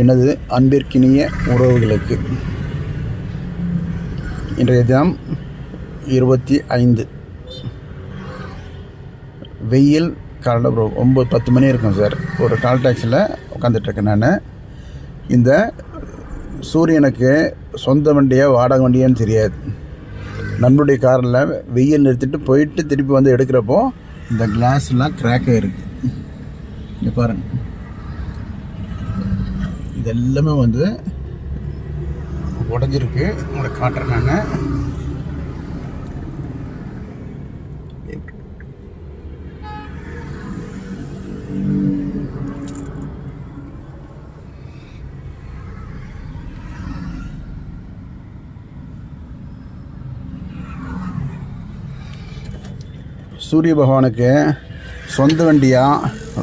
எனது அன்பிற்கினிய உறவுகளுக்கு இன்றைய தினம் இருபத்தி ஐந்து. வெயில் காலைல ஒரு ஒம்பது பத்து மணி இருக்கும் சார். ஒரு கால் டாக்ஸியில் உட்காந்துட்ருக்கேன் நான். இந்த சூரியனுக்கு சொந்த வண்டியாக வாடகை வண்டியான்னு தெரியாது. நண்பருடைய காரில் வெயில் நிறுத்திட்டு போயிட்டு திருப்பி வந்து எடுக்கிறப்போ இந்த கிளாஸ்லாம் கிராக் ஆகிருக்கு இங்கே பாருங்கள் இது எல்லாமே வந்து உடஞ்சிருக்கு. உங்களை காட்டுறேன் நான். சூரிய பகவானுக்கு சொந்த வண்டியா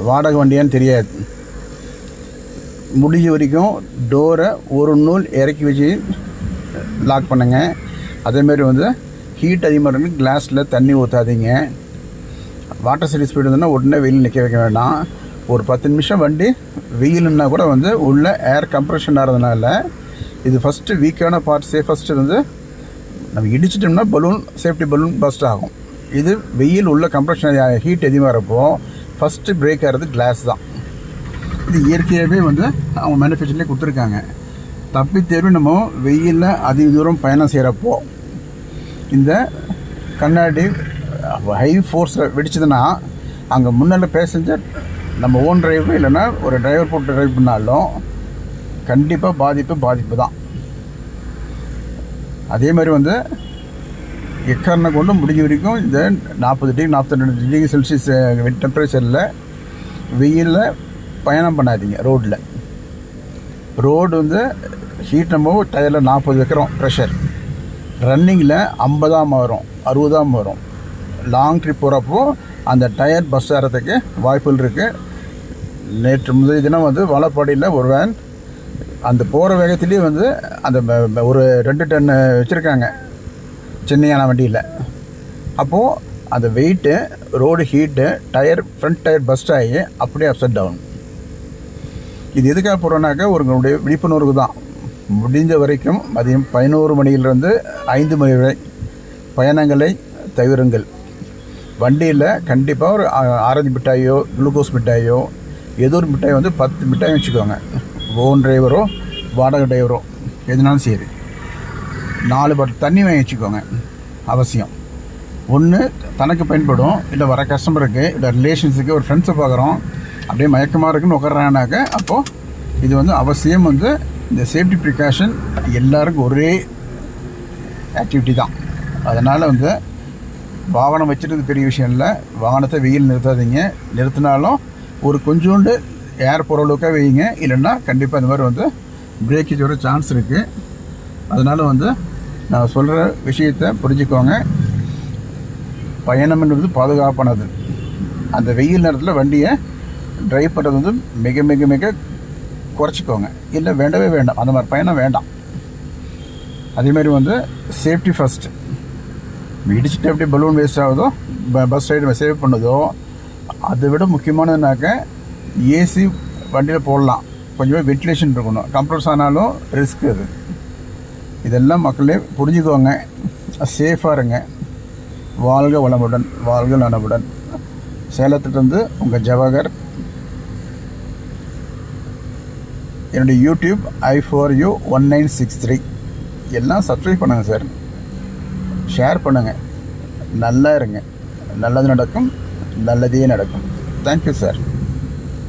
வாடகை வண்டியான்னு தெரியாது. முடிஞ்ச வரைக்கும் டோரை ஒரு நூல் இறக்கி வச்சு லாக் பண்ணுங்க. அதேமாரி வந்து ஹீட் அதிகமாக இருக்கு கிளாஸில் தண்ணி ஊற்றாதீங்க வாட்டர் சர்வீஸ் ஸ்பீடு இருந்ததுன்னா உடனே வெயில் நிற்க வைக்க வேண்டாம். ஒரு பத்து நிமிஷம் வண்டி வெயிலுன்னா கூட வந்து உள்ளே ஏர் கம்ப்ரெஷன் ஆகிறதுனால இது ஃபஸ்ட்டு வீக்கான பார்ட் சேஃபஸ்ட்டு வந்து நம்ம இடிச்சிட்டோம்னா பலூன் சேஃப்டி பலூன் பஸ்ட் ஆகும். இது வெயில் உள்ள கம்ப்ரெஷன் ஹீட் அதிகமாக இருப்போம் ஃபஸ்ட்டு பிரேக் ஆகிறது கிளாஸ் தான். இது இயற்கையாகவே வந்து அவங்க மேனுஃபேக்சர்லேயே கொடுத்துருக்காங்க. தப்பி தேர்வு நம்ம வெயிலில் அதிக தூரம் பயணம் செய்கிறப்போ இந்த கண்ணாடி ஹை ஃபோர்ஸில் வெடிச்சதுன்னா அங்கே முன்னால் பேசஞ்சர் நம்ம ஓன் டிரைவ் இல்லைன்னா ஒரு டிரைவர் போட்டு டிரைவ் பண்ணாலும் கண்டிப்பாக பாதிப்பு பாதிப்பு தான். அதே மாதிரி வந்து எக்காரணை கொண்டு முடிஞ்ச வரைக்கும் இந்த நாற்பது டிகிரி நாற்பத்தி ரெண்டு டிகிரி செல்சியஸ் டெம்பரேச்சரில் வெயிலில் பயணம் பண்ணாதீங்க ரோட்டில் ரோடு வந்து ஹீட் நம்ம டயரில் நாற்பது வைக்கிறோம் ப்ரெஷர் ரன்னிங்கில் ஐம்பதாம் வரும் அறுபதாம் வரும். லாங் ட்ரிப் போகிறப்போ அந்த டயர் பஸ் ஏறதுக்கு வாய்ப்புகள் இருக்குது நேற்று முதல் தினம் வந்து வளப்பாடியில் ஒரு வேன் அந்த போகிற வேகத்துலேயே வந்து அந்த ஒரு ரெண்டு டன்னு வச்சுருக்காங்க சென்னையான வண்டியில். அப்போது அந்த weight road heat tyre front tyre burst ஆகி அப்படியே அப்செட் டவுன் இது எதுக்காக போகிறோன்னாக்கா உங்களுடைய விழிப்புணர்வு தான். முடிஞ்ச வரைக்கும் மதியம் பதினோரு மணியிலிருந்து ஐந்து மணி வரை பயணங்களை தவிருங்கள். வண்டியில் கண்டிப்பாக ஒரு ஆரஞ்சு மிட்டாயோ குளுக்கோஸ் மிட்டாயோ ஏதோ ஒரு மிட்டாய் வந்து பத்து மிட்டாயும் வச்சுக்கோங்க. ஓன் டிரைவரோ வாடகை டிரைவரோ எதுனாலும் சரி. நாலு பாட்டில் தண்ணி வாங்கி வச்சுக்கோங்க. அவசியம். ஒன்று தனக்கு பயன்படும் இல்லை வர கஸ்டமருக்கு இல்லை ரிலேஷன்ஸுக்கு ஒரு ஃப்ரெண்ட்ஸை பார்க்குறோம் அப்படியே மயக்கமாக இருக்குன்னு உட்காரானாக்க அப்போது இது வந்து அவசியம் வந்து இந்த சேஃப்டி ப்ரிகாஷன் எல்லாருக்கும் ஒரே ஆக்டிவிட்டி தான். அதனால் வந்து வாகனம் வச்சுட்டு பெரிய விஷயம் இல்லை. வாகனத்தை வெயில் நிறுத்தாதீங்க. நிறுத்தினாலும் ஒரு கொஞ்சோண்டு ஏர் போகிற அளவுக்காக வைங்க. இல்லைன்னா கண்டிப்பாக இந்த மாதிரி வந்து பிரேக்கேஜ் வர சான்ஸ் இருக்குது அதனால் வந்து நான் சொல்கிற விஷயத்தை புரிஞ்சுக்கோங்க. பயணம்ன்றது பாதுகாப்பானது. அந்த வெயில் நேரத்தில் வண்டியை ட்ரைவ் பண்ணுறது வந்து மிக மிக மிக குறைச்சிக்கோங்க. இல்லை வேண்டவே வேண்டாம். அந்த மாதிரி பயணம் வேண்டாம். அதேமாரி வந்து சேஃப்டி ஃபஸ்ட்டு இடிச்சுட்டு எப்படி பலூன் வேஸ்ட் ஆகுதோ பஸ் ரைடு சேவ் பண்ணுதோ அதை விட முக்கியமானதுனாக்க ஏசி வண்டியில் போடலாம். கொஞ்சமாக வென்டிலேஷன் இருக்கணும். கம்ப்ரஸ் ஆனாலும் ரிஸ்க் அது. இதெல்லாம் மக்களே புரிஞ்சுக்கோங்க. சேஃபாக இருங்க. வாழ்க வளமுடன் வாழ்க நலமுடன். சேலத்திலிருந்து உங்கள் ஜவஹர் என்னுடைய YouTube I four U one nine six three. எல்லாம் சப்ஸ்கிரைப் பண்ணுங்கள் சார். ஷேர் பண்ணுங்கள் நல்லா இருங்க. நல்லது நடக்கும். நல்லதே நடக்கும். Thank you sir